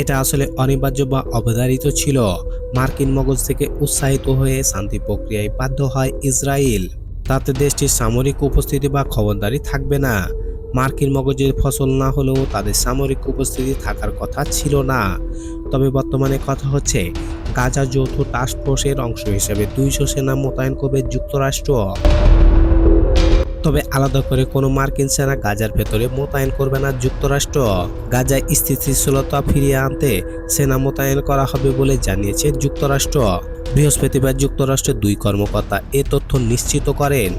এটা আসলে অনিবার্য বা অবধারিত ছিল। মার্কিন মগজ থেকে উৎসাহিত হয়ে শান্তি প্রক্রিয়ায় বাধ্য হয় ইসরায়েল। তাতে দেশটির সামরিক উপস্থিতি বা খবরদারি থাকবে না। মার্কিন মগজের ফসল না হলেও তাদের সামরিক উপস্থিতি থাকার কথা ছিল না। তবে বর্তমানে কথা হচ্ছে, গাজা যৌথ টাস্ক ফোর্সের অংশ হিসেবে দুইশো সেনা মোতায়েন করবে যুক্তরাষ্ট্র। তবে আলাদা করে কোনো মার্কিন সেনা গাজার ভেতরে মোতায়েন করবে না যুক্তরাষ্ট্র। গাজায় স্থিতিশীলতা ফিরিয়ে আনতে সেনা মোতায়েন করা হবে বলে জানিয়েছে যুক্তরাষ্ট্র। বৃহস্পতিবার যুক্তরাষ্ট্রের দুই কর্মকর্তা এ তথ্য নিশ্চিত করেন।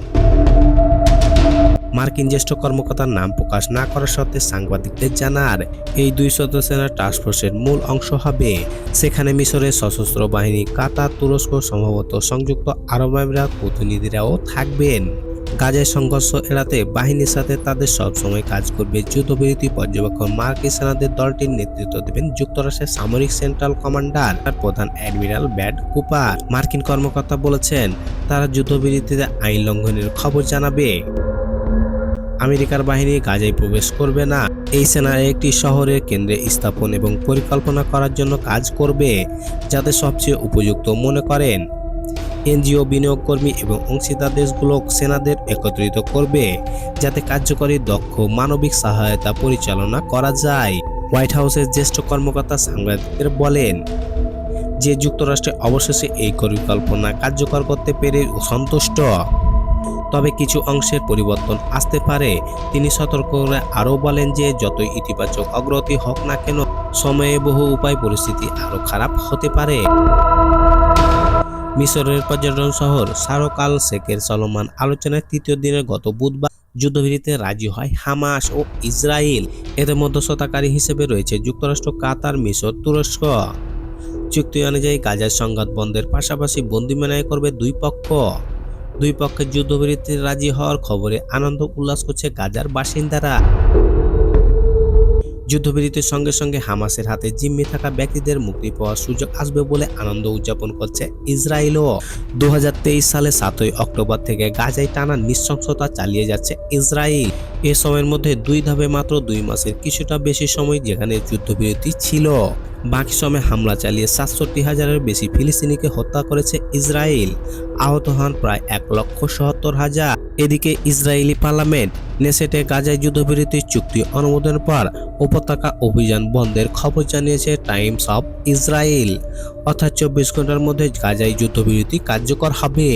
মার্কিন জ্যেষ্ঠ কর্মকর্তার নাম প্রকাশ না করার সত্ত্বে সাংবাদিকদের জানার এই দুই সদস্য সেনার টাস্কফোর্সের মূল অংশ হবে। সেখানে মিশরের সশস্ত্র বাহিনী, কাতার, তুরস্ক, সম্ভবত সংযুক্ত আরব আমিরাত প্রতিনিধিরাও থাকবেন। গাজায় সংঘর্ষ এড়াতে বাহিনীর সাথে তাদের সবসময় কাজ করবে। যুদ্ধবিরতি পর্যবেক্ষণ মার্কিন সেনাদের দলটির নেতৃত্ব দেবেন যুক্তরাষ্ট্রের সামরিক সেন্ট্রাল কমান্ডার আর প্রধান অ্যাডমিরাল ব্যাড কুপার। মার্কিন কর্মকর্তা বলেছেন, তারা যুদ্ধবিরতিতে আইন লঙ্ঘনের খবর জানাবে। আমেরিকার বাহিনী গাজায় প্রবেশ করবে না। এই সেনা একটি শহরের কেন্দ্রে স্থাপন এবং পরিকল্পনা করার জন্য কাজ করবে যাতে সবচেয়ে উপযুক্ত মনে করেন। এনজিও বিনিয়োগ কর্মী এবং অংশীদার দেশগুলো সেনাদের একত্রিত করবে যাতে কার্যকরী, দক্ষ, মানবিক সহায়তা পরিচালনা করা যায়, হোয়াইট হাউসের জ্যেষ্ঠ কর্মকর্তা সাংবাদিকদের বলেন। যে যুক্তরাষ্ট্রে অবশেষে এই পরিকল্পনা কার্যকর করতে পেরে সন্তুষ্ট। তবে কিছু অংশের পরিবর্তন আসতে পারে। তিনি সতর্ক করে আরও বলেন যে, যতই ইতিবাচক অগ্রগতি হোক না কেন, সময়ে বহু উপায় পরিস্থিতি আরও খারাপ হতে পারে। মিশরের পর্যটন শহর সারকাল শেখের চলমান আলোচনার তৃতীয় দিনের গত বুধবার যুদ্ধবিরতিতে রাজি হয় হামাস ও ইসরায়েল। এতে মধ্যস্থতাকারী হিসেবে রয়েছে যুক্তরাষ্ট্র, কাতার, মিশর, তুরস্ক। চুক্তি অনুযায়ী গাজার সংঘাত বন্ধের পাশাপাশি বন্দি মেনায় করবে দুই পক্ষ। দুই পক্ষের যুদ্ধবিরতিতে রাজি হওয়ার খবরে আনন্দ উল্লাস করছে গাজার বাসিন্দারা। যুদ্ধবিরতির সঙ্গে সঙ্গে হামাসের হাতে জিম্মি থাকা ব্যক্তিদের মুক্তি পাওয়ার সুযোগ আসবে বলে আনন্দ উদযাপন করছে ইসরায়েলও। দু হাজার তেইশ সালে সাতই অক্টোবর থেকে গাজায় টানা নৃশংসতা চালিয়ে যাচ্ছে ইসরায়েল। এ সময়ের মধ্যে দুই ধাপে মাত্র দুই মাসের কিছুটা বেশি সময় যেখানে যুদ্ধবিরতি ছিল। বাকি সময় হামলা চালিয়ে সাতষট্টি হাজারের বেশি ফিলিস্তিনিকে হত্যা করেছে ইসরায়েল। আহত হন প্রায় এক লক্ষ সত্তর হাজার। এদিকে ইসরায়েলি পার্লামেন্ট নেসেটে গাজায় যুদ্ধবিরতির চুক্তি অনুমোদনের পর উপত্যকা অভিযান বন্ধের খবর জানিয়েছে টাইমস অফ ইসরায়েল। অর্থাৎ চব্বিশ ঘণ্টার মধ্যে গাজায় যুদ্ধবিরতি কার্যকর হবে।